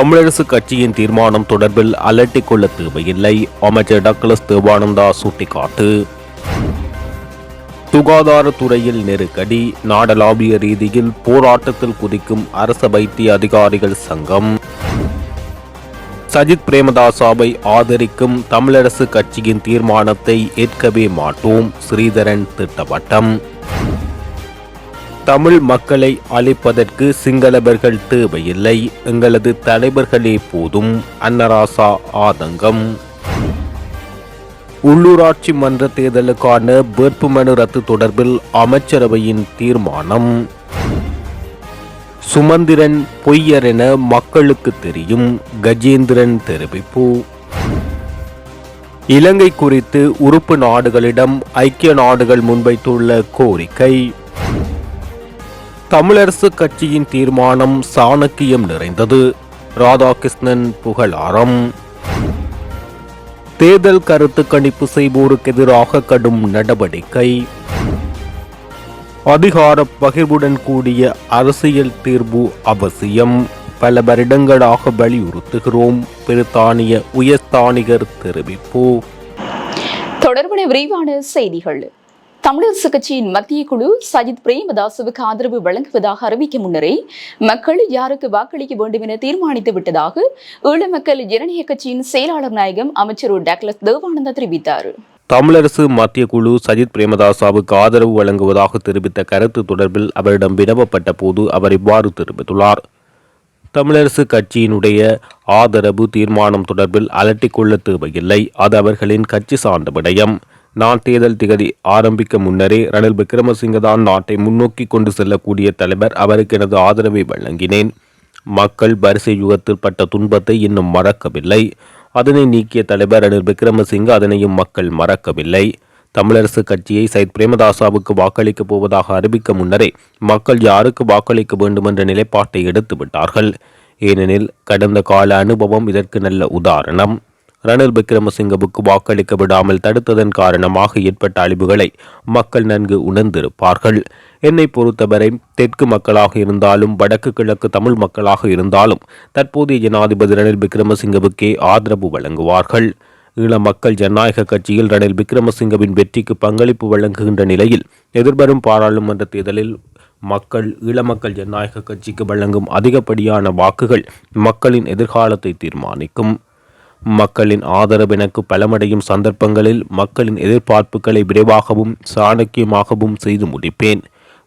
தமிழரசு கட்சியின் தீர்மானம் தொடர்பில் அலட்டிக்கொள்ள தேவையில்லை. அமைச்சர் டக்ளஸ் தேவானந்தா சுட்டிக்காட்டு. சுகாதாரத்துறையில் நெருக்கடி நாடளாவிய ரீதியில் போராட்டத்தில் குதிக்கும் அரச வைத்திய அதிகாரிகள் சங்கம். சஜித் பிரேமதாசாவை ஆதரிக்கும் தமிழரசு கட்சியின் தீர்மானத்தை ஏற்கவே மாட்டோம் ஸ்ரீதரன் திட்டவட்டம். தமிழ் மக்களை அழிப்பதற்கு சிங்களவர்கள் தேவையில்லை. எங்களது தலைவர்களே போதும். அன்னராசா ஆதங்கம். உள்ளூராட்சி மன்ற தேர்தலுக்கான வேட்புமனு ரத்து தொடர்பில் அமைச்சரவையின் தீர்மானம். சுமந்திரன் பொய்யர் என மக்களுக்கு தெரியும். கஜேந்திரன் தெரிவிப்பு. இலங்கை குறித்து உறுப்பு நாடுகளிடம் ஐக்கிய நாடுகள் முன்வைத்துள்ள கோரிக்கை. தமிழரசு கட்சியின் தீர்மானம் சாணக்கியம் நிறைந்தது. ராதாகிருஷ்ணன் புகழாரம். தேர்தல் கருத்து கணிப்பு செய்வோருக்கு எதிராக கடும் நடவடிக்கை. அதிகார பகிர்வுடன் கூடிய அரசியல் தீர்வு அவசியம். பல வருடங்களாக வலியுறுத்துகிறோம். பிரித்தானிய உயர்ஸ்தானிகர் தெரிவிப்பு. தொடர்பான விரிவான செய்திகள். தமிழரசு கட்சியின் மத்திய குழு சஜித் பிரேமதாசுவுக்கு ஆதரவு வழங்குவதாக அறிவிக்க முன்னரே மக்கள் யாருக்கு வாக்களிக்க வேண்டும் என தீர்மானித்து விட்டதாக ஈழ மக்கள் ஜனநாயக கட்சியின் செயலாளர் நாயகம் அமைச்சர் டக்ளஸ் தேவானந்தா தெரிவித்தார். தமிழரசு மத்திய குழு சஜித் பிரேமதாசாவுக்கு ஆதரவு வழங்குவதாக தெரிவித்த கருத்து தொடர்பில் அவரிடம் வினவப்பட்ட போது அவர் இவ்வாறு தெரிவித்துள்ளார். தமிழரசு கட்சியினுடைய ஆதரவு தீர்மானம் தொடர்பில் அலட்டிக்கொள்ள தேவையில்லை அது அவர்களின் கட்சி சார்ந்த விடயம். நான் தேர்தல் திகதி ஆரம்பிக்க முன்னரே ரணில் விக்ரமசிங்க தான் நாட்டை முன்னோக்கி கொண்டு செல்லக்கூடிய தலைவர். அவருக்கு எனது ஆதரவை வழங்கினேன். மக்கள் வரிசை யுகத்தில் பட்ட துன்பத்தை இன்னும் மறக்கவில்லை. அதனை நீக்கிய தலைவர் ரணில் விக்ரமசிங்க அதனையும் மக்கள் மறக்கவில்லை. தமிழரசு கட்சியை சைத் பிரேமதாசாவுக்கு வாக்களிக்கப் போவதாக அறிவிக்க முன்னரே மக்கள் யாருக்கு வாக்களிக்க வேண்டும் என்ற நிலைப்பாட்டை எடுத்து விட்டார்கள் ஏனெனில் கடந்த கால அனுபவம் இதற்கு நல்ல உதாரணம். ரணில் விக்ரமசிங்கவுக்கு வாக்களிக்க விடாமல் தடுத்ததன் காரணமாக ஏற்பட்ட அழிவுகளை மக்கள் நன்கு உணர்ந்திருப்பார்கள். என்னை பொறுத்தவரை தெற்கு மக்களாக இருந்தாலும் வடக்கு கிழக்கு தமிழ் மக்களாக இருந்தாலும் தற்போதைய ஜனாதிபதி ரணில் விக்ரமசிங்கவுக்கே ஆதரவு வழங்குவார்கள். ஈழ மக்கள் ஜனநாயக கட்சியில் ரணில் விக்ரமசிங்கவின் வெற்றிக்கு பங்களிப்பு வழங்குகின்ற நிலையில் எதிர்வரும் பாராளுமன்ற தேர்தலில் மக்கள் ஈழமக்கள் ஜனநாயக கட்சிக்கு வழங்கும் அதிகப்படியான வாக்குகள் மக்களின் எதிர்காலத்தை தீர்மானிக்கும். மக்களின் ஆதரவு எனக்கு பலமடையும் சந்தர்ப்பங்களில் மக்களின் எதிர்பார்ப்புகளை விரைவாகவும் சாணக்கியமாகவும் செய்து முடிப்பேன்.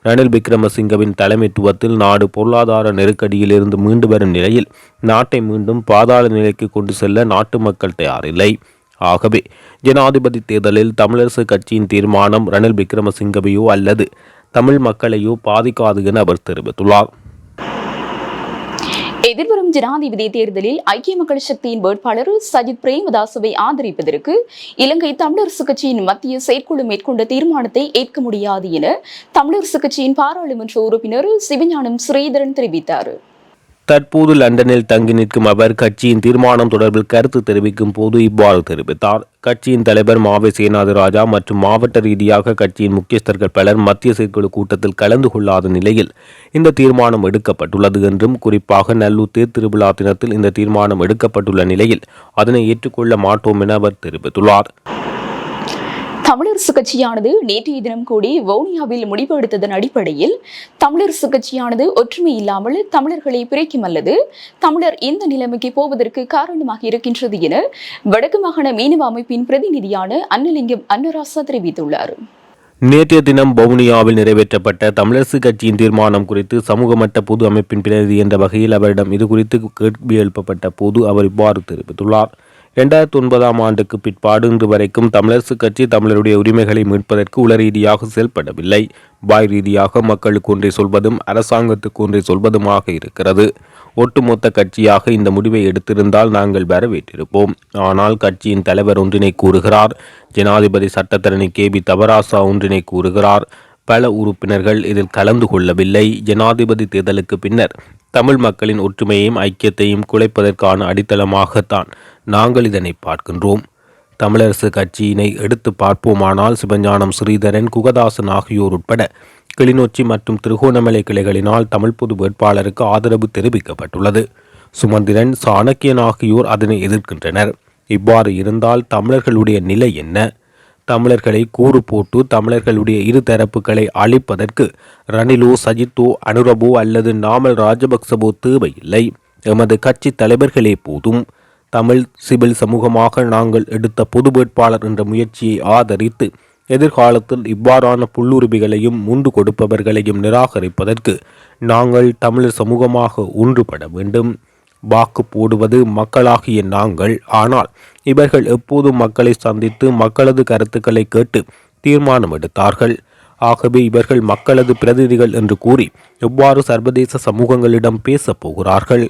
ரணில் விக்ரமசிங்கவின் தலைமைத்துவத்தில் நாடு பொருளாதார நெருக்கடியிலிருந்து மீண்டு வரும் நிலையில் நாட்டை மீண்டும் பாதாள நிலைக்கு கொண்டு செல்ல நாட்டு மக்கள் தயாரில்லை. ஆகவே ஜனாதிபதி தேர்தலில் தமிழரசு கட்சியின் தீர்மானம் ரணில் விக்ரமசிங்கவையோ அல்லது தமிழ் மக்களையோ பாதிக்காது என அவர் தெரிவித்துள்ளார். எதிர்வரும் ஜனாதிபதி தேர்தலில் ஐக்கிய மக்கள் சக்தியின் வேட்பாளர் சஜித் பிரேமதாசுவை ஆதரிப்பதற்கு இலங்கை தமிழரசு கட்சியின் மத்திய செயற்குழு மேற்கொண்ட தீர்மானத்தை ஏற்க முடியாது என தமிழரசு கட்சியின் பாராளுமன்ற உறுப்பினர் சிவஞானம் ஸ்ரீதரன் தெரிவித்தார். தற்போது லண்டனில் தங்கி நிற்கும் அவர் கட்சியின் தீர்மானம் தொடர்பில் கருத்து தெரிவிக்கும் போது இவ்வாறு தெரிவித்தார். கட்சியின் தலைவர் மாவை சேனாதி ராஜா மற்றும் மாவட்ட ரீதியாக கட்சியின் முக்கியஸ்தர்கள் பலர் மத்திய செயற்குழு கூட்டத்தில் கலந்து கொள்ளாத நிலையில் இந்த தீர்மானம் எடுக்கப்பட்டுள்ளது என்றும் குறிப்பாக நல்லூர் தேர் திருவிழா தினத்தில் இந்த தீர்மானம் எடுக்கப்பட்டுள்ள நிலையில் அதனை ஏற்றுக்கொள்ள மாட்டோம் என அவர் தெரிவித்துள்ளார். தமிழரசு கட்சியானது நேற்றைய தினம் கூடி வவுனியாவில் முடிவு எடுத்ததன் அடிப்படையில் தமிழரசு கட்சியானது ஒற்றுமை இல்லாமல் தமிழர்களை பிரிக்கும் அல்லது தமிழர் இந்த நிலைமைக்கு போவதற்கு காரணமாக இருக்கின்றது என வடக்கு மாகாண மீனவ அமைப்பின் பிரதிநிதியான அன்னலிங்கம் அன்னராசா தெரிவித்துள்ளார். நேற்றைய தினம் வவுனியாவில் நிறைவேற்றப்பட்ட தமிழரசு கட்சியின் தீர்மானம் குறித்து சமூக மட்ட பொது அமைப்பின் பிரதிநிதி என்ற வகையில் அவரிடம் இது குறித்து கேள்வி எழுப்பப்பட்ட போது அவர் இவ்வாறு தெரிவித்துள்ளார். இரண்டாயிரத்தி ஒன்பதாம் ஆண்டுக்கு பிற்பாடு இன்று வரைக்கும் தமிழரசு கட்சி தமிழருடைய உரிமைகளை மீட்பதற்கு உள ரீதியாக செயல்படவில்லை. பாய் ரீதியாக மக்களுக்கு ஒன்றை சொல்வதும் அரசாங்கத்துக்கு ஒன்றை சொல்வதுமாக இருக்கிறது. ஒட்டுமொத்த கட்சியாக இந்த முடிவை எடுத்திருந்தால் நாங்கள் வரவேற்றிருப்போம். ஆனால் கட்சியின் தலைவர் ஒன்றினை கூறுகிறார். ஜனாதிபதி சட்டத்தரணி கே பி தவராசா ஒன்றினை கூறுகிறார். பல உறுப்பினர்கள் இதில் கலந்து கொள்ளவில்லை. ஜனாதிபதி தேர்தலுக்கு பின்னர் தமிழ் மக்களின் ஒற்றுமையையும் ஐக்கியத்தையும் குலைப்பதற்கான அடித்தளமாகத்தான் நாங்கள் இதனை பார்க்கின்றோம். தமிழரசு கட்சியினை எடுத்து பார்ப்போமானால் சிவஞானம் ஸ்ரீதரன் குகதாசன் ஆகியோர் உட்பட கிளிநொச்சி மற்றும் திருகோணமலை கிளைகளினால் தமிழ் பொது வேட்பாளருக்கு ஆதரவு தெரிவிக்கப்பட்டுள்ளது. சுமந்திரன் சாணக்கியன் ஆகியோர் அதனை எதிர்க்கின்றனர். இவ்வாறு இருந்தால் தமிழர்களுடைய நிலை என்ன? தமிழர்களை கூறு போட்டு தமிழர்களுடைய இரு தரப்புகளை அழிப்பதற்கு ரணிலோ சஜித்தோ அனுரபோ அல்லது நாமல் ராஜபக்சவோ தேவையில்லை. எமது கட்சி தலைவர்களே போதும். தமிழ் சிவில் சமூகமாக நாங்கள் எடுத்த பொது வேட்பாளர் என்ற முயற்சியை ஆதரித்து எதிர்காலத்தில் இவ்வாறான புல்லுரிமைகளையும் முண்டு கொடுப்பவர்களையும் நிராகரிப்பதற்கு நாங்கள் தமிழர் சமூகமாக ஒன்றுபட வேண்டும். வாக்கு போடுவது மக்களாகிய நாங்கள். ஆனால் இவர்கள் எப்போதும் மக்களை சந்தித்து மக்களது கருத்துக்களை கேட்டு தீர்மானம் எடுத்தார்கள் ஆகவே இவர்கள் மக்களது பிரதிநிதிகள் என்று கூறி எவ்வாறு சர்வதேச சமூகங்களிடம் பேசப் போகிறார்கள்?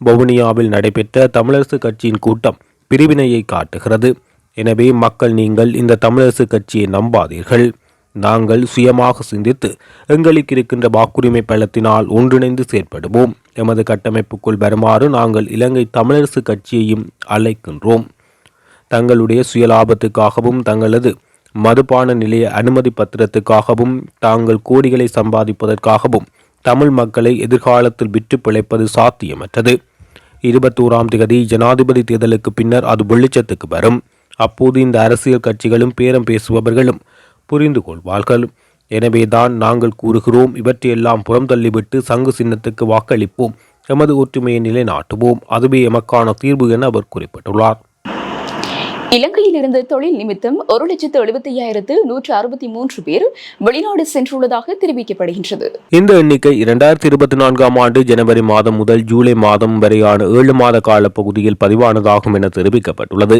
வவுனியாவில் நடைபெற்ற தமிழரசு கட்சியின் கூட்டம் பிரிவினையை காட்டுகிறது. எனவே மக்கள் நீங்கள் இந்த தமிழரசு கட்சியை நம்பாதீர்கள். நாங்கள் சுயமாக சிந்தித்து எங்களுக்கு இருக்கின்ற வாக்குரிமை பலத்தினால் ஒன்றிணைந்து செயற்படுவோம். எமது கட்டமைப்புக்குள் வருமாறு நாங்கள் இலங்கை தமிழரசு கட்சியையும் அழைக்கின்றோம். தங்களுடைய சுயலாபத்துக்காகவும் தங்களது மதுபான நிலைய அனுமதி பத்திரத்துக்காகவும் தாங்கள் கோடிகளை சம்பாதிப்பதற்காகவும் தமிழ் மக்களை எதிர்காலத்தில் விற்று பிழைப்பது சாத்தியமற்றது. இருபத்தோராம் தேதி ஜனாதிபதி தேர்தலுக்கு பின்னர் அது வெளிச்சத்துக்கு வரும். அப்போது இந்த அரசியல் கட்சிகளும் பேரம் பேசுபவர்களும் புரிந்து கொள்வார்கள் எனவேதான் நாங்கள் கூறுகிறோம் இவற்றையெல்லாம் புறம் தள்ளிவிட்டு சங்கு சின்னத்துக்கு வாக்களிப்போம். எமது ஒற்றுமையை நிலைநாட்டுவோம். அதுவே எமக்கான தீர்வு என அவர் குறிப்பிட்டுள்ளார். இலங்கையில் இருந்து தொழில் நிமித்தம் ஒரு லட்சத்து எழுபத்தி ஐயாயிரத்து நூற்று அறுபத்தி மூன்று பேர் வெளிநாடு சென்றுள்ளதாக தெரிவிக்கப்படுகின்றது. இந்த எண்ணிக்கை இரண்டாயிரத்தி இருபத்தி நான்காம் ஆண்டு ஜனவரி மாதம் முதல் ஜூலை மாதம் வரையான ஏழு மாத கால பகுதியில் பதிவானதாகும் என தெரிவிக்கப்பட்டுள்ளது.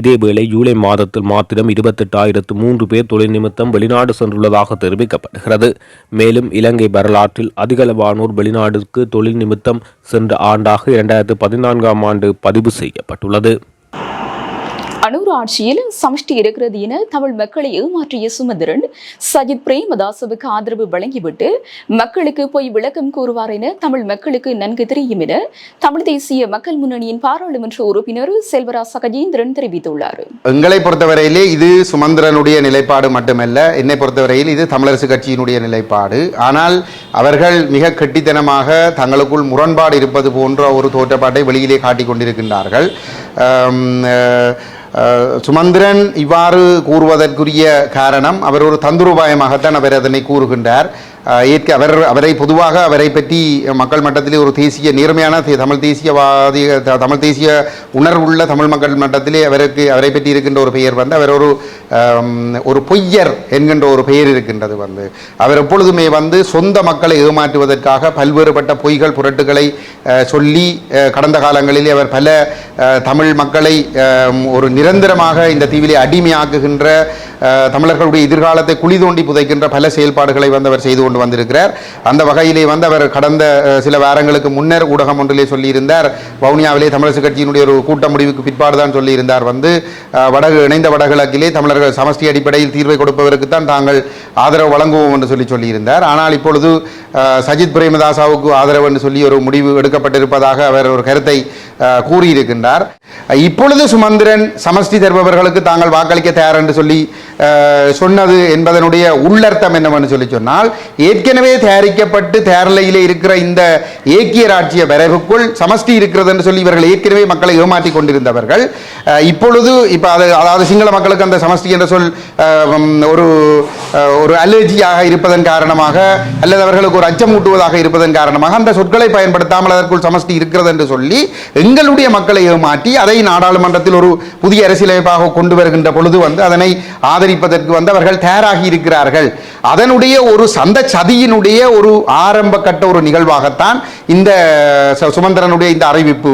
இதேவேளை ஜூலை மாதத்தில் மாத்திரம் இருபத்தெட்டாயிரத்து மூன்று பேர் தொழில் நிமித்தம் வெளிநாடு சென்றுள்ளதாக தெரிவிக்கப்படுகிறது. மேலும் இலங்கை வரலாற்றில் அதிகளவானோர் வெளிநாடுக்கு தொழில் நிமித்தம் சென்ற ஆண்டாக இரண்டாயிரத்து பதினான்காம் ஆண்டு பதிவு செய்யப்பட்டுள்ளது. அனூர் ஆட்சியில் சமஷ்டி இருக்கிறது என தமிழ் மக்களை ஏமாற்றிய சுமந்திரன் சஜித் பிரேமதாசவுக்கு ஆதரவு வழங்கிவிட்டு மக்களுக்கு போய் விளக்கம் கூறுவார் என தமிழ் மக்களுக்கு நன்கு தெரியும் என தமிழ் தேசிய மக்கள் முன்னணியின் பாராளுமன்ற உறுப்பினர் செல்வராஜ் கஜேந்திரன் தெரிவித்துள்ளார். எங்களை பொறுத்தவரையிலே இது சுமந்திரனுடைய நிலைப்பாடு மட்டுமல்ல என்னை பொறுத்தவரையில் இது தமிழரசு கட்சியினுடைய நிலைப்பாடு. ஆனால் அவர்கள் மிக கெட்டித்தனமாக தங்களுக்குள் முரண்பாடு இருப்பது போன்ற ஒரு தோற்றப்பாட்டை வெளியிலே காட்டிக் கொண்டிருக்கின்றார்கள். சுமந்திரன் இவ்வாறு கூறுவதற்குரிய காரணம் அவர் ஒரு தந்துருபாயமாகத்தான் அவர் அதனை கூறுகின்றார். இயற்கை அவர் அவரை பொதுவாக அவரை பற்றி மக்கள் மட்டத்திலே ஒரு தேசிய நேர்மையான தமிழ் தேசியவாதி த- தமிழ் தேசிய உணர்வுள்ள தமிழ் மக்கள் மட்டத்திலே அவருக்கு அவரை பற்றி இருக்கின்ற ஒரு பெயர் வந்து அவர் ஒரு ஒரு பொய்யர் என்கின்ற ஒரு பெயர் இருக்கின்றது வந்து. அவர் எப்பொழுதுமே வந்து சொந்த மக்களை ஏமாற்றுவதற்காக பல்வேறுபட்ட பொய்கள் புரட்டுகளை சொல்லி கடந்த காலங்களிலே அவர் பல தமிழ் மக்களை ஒரு நிரந்தரமாக இந்த தீவிலே அடிமையாக்குகின்ற தமிழர்களுடைய எதிர்காலத்தை குழி தோண்டி புதைக்கின்ற பல செயல்பாடுகளை வந்து அவர் செய்து கொண்டு கொண்டு வந்திருக்கிறார். அந்த வகையிலே வந்து அவர் கடந்த சில வாரங்களுக்கு முன்னர் ஊடகம் ஒன்றிலே சொல்லியிருந்தார். வவுனியாவிலே தமிழரசு கட்சியினுடைய ஒரு கூட்ட முடிவுக்கு பிற்பாடு தான் சொல்லியிருந்தார். வந்து வடகு இணைந்த வடகிழக்கிலே தமிழர்கள் சமஷ்டி அடிப்படையில் தீர்வை கொடுப்பதற்கு தான் தாங்கள் ஆதரவு வழங்குவோம் என்று சொல்லி சொல்லியிருந்தார். ஆனால் இப்பொழுது சஜித் பிரேமதாசாவுக்கு ஆதரவு என்று சொல்லி ஒரு முடிவு எடுக்கப்பட்டிருப்பதாக அவர் ஒரு கருத்தை கூறியிருக்கின்றார். இப்பொழுது சுமந்திரன் சமஷ்டி தருபவர்களுக்கு தாங்கள் வாக்களிக்க தயார் என்று சொல்லி சொன்னது என்பதனுடைய உள்ளர்த்தம் என்னவென்று சொல்லி சொன்னால் ஏற்கனவே தயாரிக்கப்பட்டு தேரலையிலே இருக்கிற இந்த ஏக்கிய ராட்சிய வரைவுக்குள் சமஷ்டி இருக்கிறது என்று சொல்லி இவர்கள் ஏற்கனவே மக்களை ஏமாற்றி கொண்டிருந்தவர்கள். இப்பொழுது இப்போ அது அதாவது சிங்கள மக்களுக்கு அந்த சமஷ்டி என்ற சொல் ஒரு ஒரு அலர்ஜியாக இருப்பதன் காரணமாக அல்லது அவர்களுக்கு ஒரு அச்சமூட்டுவதாக இருப்பதன் காரணமாக அந்த சொற்களை பயன்படுத்தாமல் அதற்குள் சமஷ்டி இருக்கிறது என்று சொல்லி எங்களுடைய மக்களை ஏமாற்றி அதை நாடாளுமன்றத்தில் ஒரு புதிய அரசியலமைப்பாக கொண்டு வருகின்ற பொழுது வந்து அதனை ஆதரிப்பதற்கு வந்து அவர்கள் தயாராகி இருக்கிறார்கள். அதனுடைய ஒரு சந்த சதியினுடைய ஒரு ஆரம்ப கட்ட ஒரு நிகழ்வாகத்தான் இந்த ச- சுமந்திரனுடைய இந்த அறிவிப்பு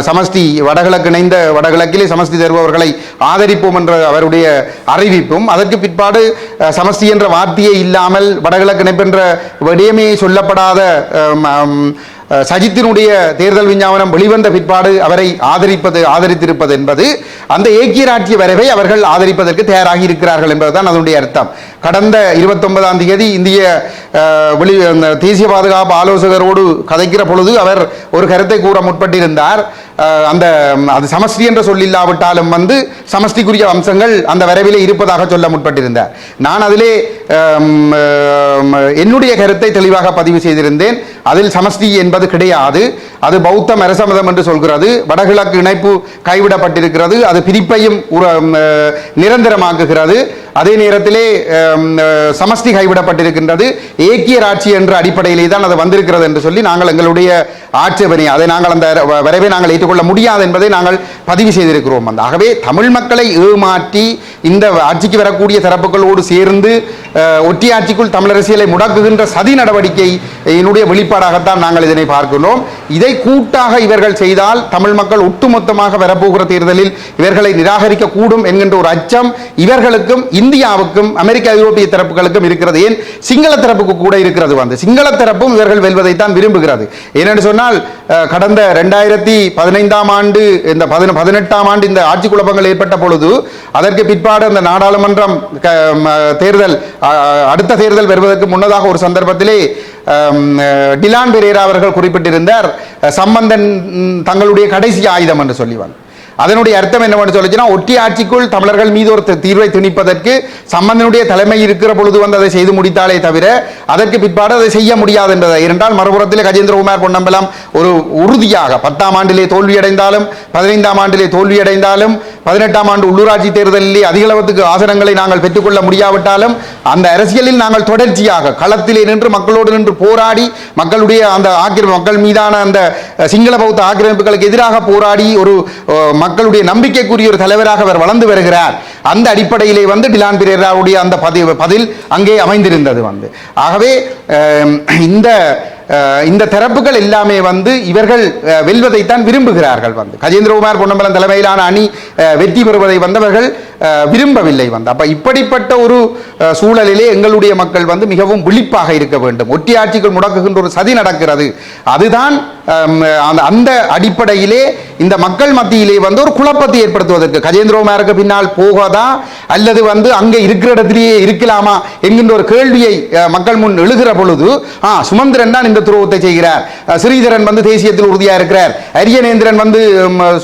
சமஸ்தி வடகிழக்கு இணைந்த வடகிழக்கிலே சமஷ்டி தருபவர்களை ஆதரிப்போம் என்ற அவருடைய அறிவிப்பும் அதற்கு பிற்பாடு சமஸ்தி என்ற வார்த்தையே இல்லாமல் வடகிழக்கு இணைப்பென்ற விடயமே சொல்லப்படாத சஜித்தினுடைய தேர்தல் விஞ்ஞாபனம் வெளிவந்த பிற்பாடு அவரை ஆதரிப்பது ஆதரித்திருப்பது என்பது அந்த ஏக்கிய ராட்சிய வரைவை அவர்கள் ஆதரிப்பதற்கு தயாராகி இருக்கிறார்கள் என்பதுதான் அதனுடைய அர்த்தம். கடந்த இருபத்தொன்பதாம் தேதி இந்திய வெளி தேசிய பாதுகாப்பு ஆலோசகரோடு கதை கதைக்கிற பொழுது அவர் ஒரு கருத்தை கூற முற்பட்டிருந்தார். அந்த அது சமஷ்டி என்ற சொல்லில்லாவிட்டாலும் வந்து சமஷ்டிக்குரிய அம்சங்கள் அந்த வரைவிலே இருப்பதாக சொல்ல முற்பட்டிருந்தார். நான் அதிலே என்னுடைய கருத்தை தெளிவாக பதிவு செய்திருந்தேன். அதில் சமஷ்டி என்பது கிடையாது. அது பௌத்தம் அரசமதம் என்று சொல்கிறது. வடகிழக்கு இணைப்பு கைவிடப்பட்டிருக்கிறது. அது பிரிப்பையும் நிரந்தரமாக்குகிறது. அதே நேரத்திலே சமஷ்டி கைவிடப்பட்டிருக்கின்றது. ஏக்கிய ஆட்சி என்ற அடிப்படையிலே தான் அது வந்திருக்கிறது என்று சொல்லி நாங்கள் எங்களுடைய ஆட்சேபனை அதை நாங்கள் அந்த வரவே வரைவை நாங்கள் ஏற்றுக்கொள்ள முடியாது என்பதை நாங்கள் பதிவு செய்திருக்கிறோம். அந்த ஆகவே தமிழ் மக்களை ஏமாற்றி இந்த ஆட்சிக்கு வரக்கூடிய தரப்புகளோடு சேர்ந்து அஹ், ஒற்றை ஆட்சிக்குள் தமிழரசியலை முடக்குகின்ற சதி நடவடிக்கை என்னுடைய வெளிப்பாடாகத்தான் நாங்கள் இதனை பார்க்கிறோம் இதை கூட்டாக இவர்கள் செய்தால் தமிழ் மக்கள் ஒட்டுமொத்தமாக வரப்போகிற தேர்தலில் இவர்களை நிராகரிக்க கூடும் என்கின்ற ஒரு அச்சம் இவர்களுக்கும் இந்தியாவுக்கும் அமெரிக்க ஐரோப்பிய தரப்புகளுக்கும் இருக்கிறது. ஏன்? சிங்கள தரப்புக்கு கூட இருக்கிறது வந்து. சிங்கள தரப்பும் இவர்கள் வெல்வதைத்தான் விரும்புகிறது. ஏனென்று சொன்னால் கடந்த ரெண்டாயிரத்தி பதினைந்தாம் ஆண்டு இந்த பதினெட்டாம் ஆண்டு இந்த ஆட்சி குழப்பங்கள் ஏற்பட்ட பொழுது அதற்கு பிற்பாடு அந்த நாடாளுமன்றம் தேர்தல் அடுத்த தேர்தல் வருவதற்கு முன்னதாக ஒரு சந்தர்ப்பத்திலே டிலான் பெரேரா அவர்கள் குறிப்பிட்டிருந்தார் சம்பந்தன் தங்களுடைய கடைசி ஆயுதம் என்று சொல்லி அதனுடைய அர்த்தம் என்னவென்று சொல்லிச்சுன்னா ஒட்டி ஆட்சிக்குள் தமிழர்கள் மீது ஒரு தீர்வை திணிப்பதற்கு சம்பந்தனுடைய தலைமை இருக்கிற பொழுது வந்து அதை செய்து முடித்தாலே தவிர அதற்கு பிற்பாடு அதை செய்ய முடியாது என்பதை. இரண்டால் மறுபுறத்தில் கஜேந்திரகுமார் பொன்னம்பலம் ஒரு உறுதியாக பத்தாம் ஆண்டிலே தோல்வியடைந்தாலும் பதினைந்தாம் ஆண்டிலே தோல்வியடைந்தாலும் பதினெட்டாம் ஆண்டு உள்ளூராட்சி தேர்தலிலே அதிகளவத்துக்கு ஆசனங்களை நாங்கள் பெற்றுக்கொள்ள முடியாவிட்டாலும் அந்த அரசியலில் நாங்கள் தொடர்ச்சியாக களத்திலே நின்று மக்களோடு நின்று போராடி மக்களுடைய அந்த ஆக்கிரமி மக்கள் மீதான அந்த சிங்கள பௌத்த ஆக்கிரமிப்புகளுக்கு எதிராக போராடி ஒரு மக்களுடைய நம்பிக்கைக்குரிய ஒரு தலைவராக அவர் வளர்ந்து வருகிறார். அந்த அடிப்படையிலே வந்து டிலான் பிரேராவுடைய அந்த பதிவு பதில் அங்கே அமைந்திருந்தது வந்து. ஆகவே இந்த இந்த தரப்புகள் எல்லாமே வந்து இவர்கள் வெல்வதைத்தான் விரும்புகிறார்கள் வந்து. கஜேந்திரகுமார் பொன்னம்பலம் தலைமையிலான அணி வெற்றி பெறுவதை வந்தவர்கள் விரும்பவில்லை வந்து. அப்போ இப்படிப்பட்ட ஒரு சூழலிலே எங்களுடைய மக்கள் வந்து மிகவும் விழிப்பாக இருக்க வேண்டும். ஒட்டி முடக்குகின்ற ஒரு சதி நடக்கிறது. அதுதான் அந்த அந்த அடிப்படையிலே இந்த மக்கள் மத்தியிலே வந்து ஒரு குழப்பத்தை ஏற்படுத்துவதற்கு. கஜேந்திரகுமாருக்கு பின்னால் போகாதா? அல்லது வந்து அங்கே இருக்கிற இடத்திலேயே இருக்கலாமா? என்கின்ற ஒரு கேள்வியை மக்கள் முன் எழுகிற பொழுது ஆ சுமந்திரன் தான் இந்த துரோகத்தை செய்கிறார். ஸ்ரீதரன் வந்து தேசியத்தில் உறுதியாக இருக்கிறார். அரியநேந்திரன் வந்து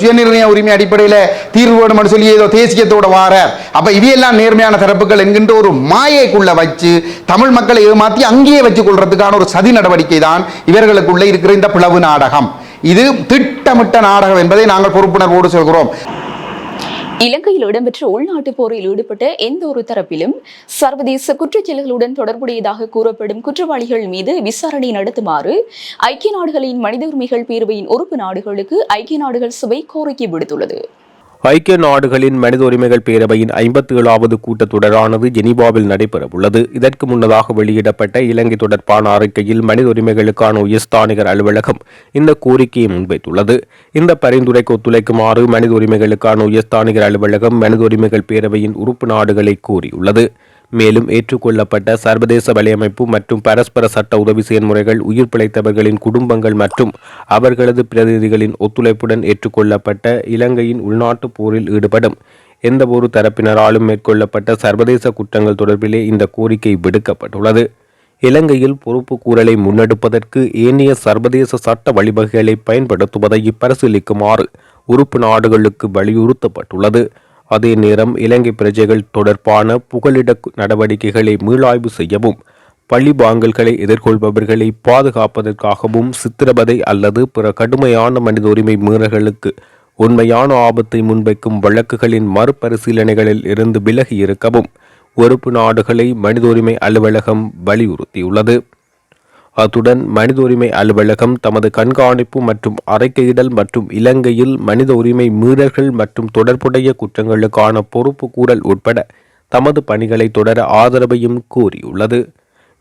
சுயநிர்ணய உரிமை அடிப்படையில் தீர்வு வேணும்னு சொல்லி ஏதோ தேசியத்தோட வாரார் அப்ப இவையெல்லாம் நேர்மையான தரப்புகள் என்கின்ற ஒரு மாயைக்குள்ள வச்சு தமிழ் மக்களை ஏமாத்தி அங்கேயே வச்சு கொள்றதுக்கான ஒரு சதி நடவடிக்கை தான் இவர்களுக்குள்ள இருக்கிற இந்த பிளவு நாடகம். இது திட்டமிட்ட நாடகம் என்பதை நாங்கள் பொறுப்புணர்வோடு சொல்கிறோம். இலங்கையில் இடம்பெற்ற உள்நாட்டு போரில் ஈடுபட்ட எந்த ஒரு தரப்பிலும் சர்வதேச குற்றச்செயல்களுடன் தொடர்புடையதாக கூறப்படும் குற்றவாளிகள் மீது விசாரணை நடத்துமாறு ஐக்கிய நாடுகளின் மனித உரிமைகள் பேரவையின் உறுப்பு நாடுகளுக்கு ஐக்கிய நாடுகள் சபை கோரிக்கை விடுத்துள்ளது. ஐக்கிய நாடுகளின் மனித உரிமைகள் பேரவையின் ஐம்பத்தி ஏழாவது கூட்டத்தொடரானது ஜெனீவாவில் நடைபெறவுள்ளது. இதற்கு முன்னதாக வெளியிடப்பட்ட இலங்கை தொடர்பான அறிக்கையில் மனித உரிமைகளுக்கான உயர்ஸ்தானிகர் அலுவலகம் இந்த கோரிக்கையை முன்வைத்துள்ளது. இந்த பரிந்துரைக்கு ஒத்துழைக்குமாறு மனித உரிமைகளுக்கான உயர்ஸ்தானிகர் அலுவலகம் மனித உரிமைகள் பேரவையின் உறுப்பு நாடுகளை கோரியுள்ளது. மேலும் ஏற்றுக்கொள்ளப்பட்ட சர்வதேச வலையமைப்பு மற்றும் பரஸ்பர சட்ட உதவி செயல்முறைகள் உயிர் பிழைத்தவர்களின் குடும்பங்கள் மற்றும் அவர்களது பிரதிநிதிகளின் ஒத்துழைப்புடன் ஏற்றுக்கொள்ளப்பட்ட இலங்கையின் உள்நாட்டு போரில் ஈடுபடும் எந்தவொரு தரப்பினராலும் மேற்கொள்ளப்பட்ட சர்வதேச குற்றங்கள் தொடர்பிலே இந்த கோரிக்கை விடுக்கப்பட்டுள்ளது. இலங்கையில் பொறுப்பு கூறலை முன்னெடுப்பதற்கு ஏனைய சர்வதேச சட்ட வழிவகைகளை பயன்படுத்துவதை பரிசீலிக்குமாறு உறுப்பு நாடுகளுக்கு வலியுறுத்தப்பட்டுள்ளது. அதே நேரம் இலங்கை பிரஜைகள் தொடர்பான புகலிட நடவடிக்கைகளை மீளாய்வு செய்யவும் பழிபாங்கல்களை எதிர்கொள்பவர்களை பாதுகாப்பதற்காகவும் சித்திரவதை அல்லது பிற கடுமையான மனித உரிமை மீறல்களுக்கு உண்மையான ஆபத்தை முன்வைக்கும் வழக்குகளின் மறுபரிசீலனைகளில் இருந்து விலகி இருக்கவும் உறுப்பு நாடுகளை மனித உரிமை அலுவலகம் வலியுறுத்தியுள்ளது. அத்துடன் மனித உரிமை அலுவலகம் தமது கண்காணிப்பு மற்றும் அறைக்கையிடல் மற்றும் இலங்கையில் மனித உரிமை மீறல்கள் மற்றும் தொடர்புடைய குற்றங்களுக்கான பொறுப்பு கூறல் உட்பட தமது பணிகளை தொடர ஆதரவையும் கூறியுள்ளது.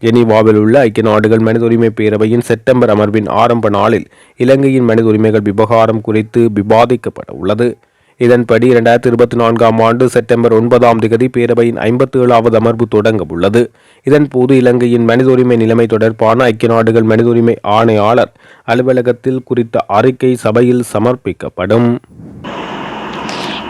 ஜெனீவாவில் உள்ள ஐக்கிய நாடுகள் மனித உரிமை பேரவையின் செப்டம்பர் அமர்வின் ஆரம்ப நாளில் இலங்கையின் மனித உரிமைகள் விவகாரம் குறித்து விவாதிக்கப்பட உள்ளது இதன்படி இரண்டாயிரத்தி இருபத்தி நான்காம் ஆண்டு செப்டம்பர் ஒன்பதாம் திகதி பேரவையின் ஐம்பத்தி ஏழாவது அமர்வு தொடங்க உள்ளது இதன்போது இலங்கையின் மனித உரிமை நிலைமை தொடர்பான ஐக்கிய நாடுகள் மனித உரிமை ஆணையாளர் அலுவலகத்தில் குறித்த அறிக்கை சபையில் சமர்ப்பிக்கப்படும்.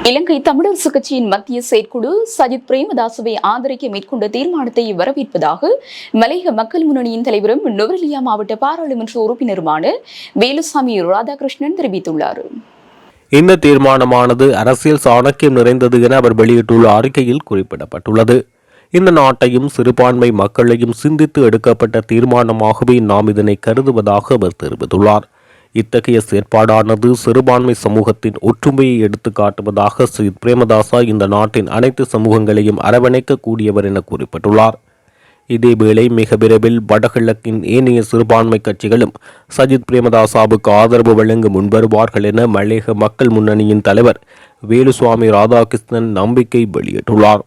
இலங்கை தமிழரசு கட்சியின் மத்திய செயற்குழு சஜித் பிரேமதாசுவை ஆதரிக்க மேற்கொண்ட தீர்மானத்தை வரவேற்பதாக மலையக மக்கள் முன்னணியின் தலைவரும் நுவரெலியா மாவட்ட பாராளுமன்ற உறுப்பினருமான வேலுசாமி ராதாகிருஷ்ணன் தெரிவித்துள்ளார். இந்த தீர்மானமானது அரசியல் சாணக்கியம் நிறைந்தது என அவர் வெளியிட்டுள்ள அறிக்கையில் குறிப்பிடப்பட்டுள்ளது. இந்த நாட்டையும் சிறுபான்மை மக்களையும் சிந்தித்து எடுக்கப்பட்ட தீர்மானமாகவே நாம் இதனை கருதுவதாக அவர் தெரிவித்துள்ளார். இத்தகைய செயற்பாடானது சிறுபான்மை சமூகத்தின் ஒற்றுமையை எடுத்து காட்டுவதாக ஸ்ரீ பிரேமதாசா இந்த நாட்டின் அனைத்து சமூகங்களையும் அரவணைக்கக்கூடியவர் என குறிப்பிட்டுள்ளார். இதேவேளை மிக விரைவில் வடகிழக்கின் ஏனைய சிறுபான்மை கட்சிகளும் சஜித் பிரேமதாசாவுக்கு ஆதரவு வழங்க முன்வருவார்கள் என மலேக மக்கள் முன்னணியின் தலைவர் வேலுசுவாமி ராதாகிருஷ்ணன் நம்பிக்கை வெளியிட்டுள்ளார்.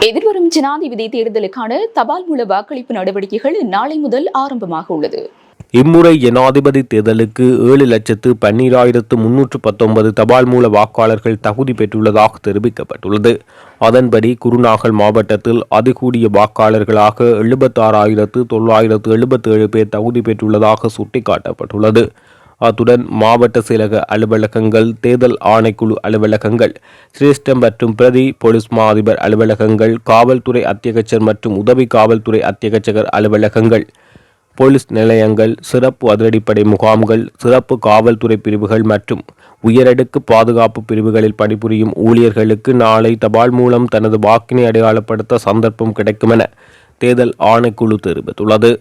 எதிர்வரும் ஜனாதிபதி தேர்தலுக்கான தபால் மூல வாக்களிப்பு நடவடிக்கைகள் நாளை முதல் ஆரம்பமாக உள்ளது. இம்முறை ஜனாதிபதி தேர்தலுக்கு ஏழு லட்சத்து பன்னீராயிரத்து முன்னூற்று பத்தொன்பது தபால் மூல வாக்காளர்கள் தகுதி பெற்றுள்ளதாக தெரிவிக்கப்பட்டுள்ளது. அதன்படி குருநாகல் மாவட்டத்தில் அதிகூடிய வாக்காளர்களாக எழுபத்தாறாயிரத்து தொள்ளாயிரத்து எழுபத்தேழு பேர் தகுதி பெற்றுள்ளதாக சுட்டிக்காட்டப்பட்டுள்ளது. அத்துடன் மாவட்ட செயலக அலுவலகங்கள் தேர்தல் ஆணைக்குழு அலுவலகங்கள் சிரேஷ்டம் மற்றும் பிரதி போலீஸ் மா அதிபர் அலுவலகங்கள் காவல்துறை அத்தியகச்சர் மற்றும் உதவி காவல்துறை அத்தியகச்சகர் அலுவலகங்கள் போலீஸ் நிலையங்கள் சிறப்பு அதிரடிப்படை முகாம்கள் சிறப்பு காவல்துறை பிரிவுகள் மற்றும் உயரடுக்கு பாதுகாப்பு பிரிவுகளில் பணிபுரியும் ஊழியர்களுக்கு நாளை தபால் மூலம் தனது வாக்கினை அடையாளப்படுத்த சந்தர்ப்பம் கிடைக்கும் என தேர்தல் ஆணைக்குழு தெரிவித்துள்ளது.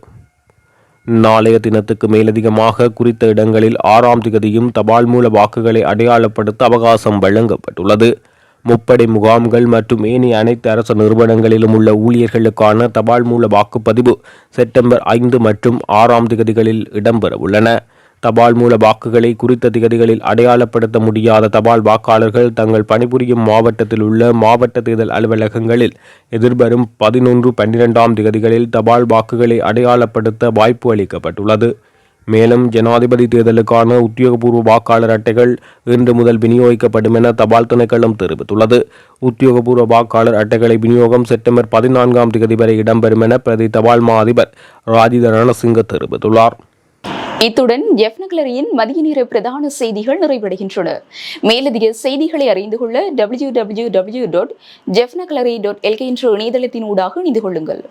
நாளைய தினத்துக்கு மேலதிகமாக குறித்த இடங்களில் ஆறாம் திகதியும் தபால் மூல வாக்குகளை அடையாளப்படுத்த அவகாசம் வழங்கப்பட்டுள்ளது. முப்படை முகாம்கள் மற்றும் ஏனைய அனைத்து அரசு நிறுவனங்களிலும் உள்ள ஊழியர்களுக்கான தபால் மூல வாக்குப்பதிவு செப்டம்பர் ஐந்து மற்றும் ஆறாம் திகதிகளில் இடம்பெற உள்ளன. தபால் மூல வாக்குகளை குறித்த திகதிகளில் அடையாளப்படுத்த முடியாத தபால் வாக்காளர்கள் தங்கள் பணிபுரியும் மாவட்டத்தில் உள்ள மாவட்ட தேர்தல் அலுவலகங்களில் எதிர்வரும் பதினொன்று பன்னிரெண்டாம் திகதிகளில் தபால் வாக்குகளை அடையாளப்படுத்த வாய்ப்பு அளிக்கப்பட்டுள்ளது. மேலும் ஜனாதிபதி தேர்தலுக்கான உத்தியோகபூர்வ வாக்காளர் அட்டைகள் இன்று முதல் விநியோகிக்கப்படும் என தபால் திணைக்களம் தெரிவித்துள்ளது. உத்தியோகபூர்வ வாக்காளர் அட்டைகளை விநியோகம் செப்டம்பர் பதினான்காம் தேதி வரை இடம்பெறும் என பிரதி தபால் மா அதிபர் ராஜித ரணசிங்க தெரிவித்துள்ளார். இத்துடன் ஜெஃப்னக்லரியின் மதிய நேர பிரதான செய்திகள் நிறைவடைகின்றன. மேலதிக செய்திகளை அறிந்து கொள்ள டபிள்யூ டபிள்யூ டபிள்யூ டாட் ஜெஃப்னக்லரி டாட் எல்கே என்ற இணையதளத்தின் ஊடாக இணைந்து கொள்ளுங்கள்.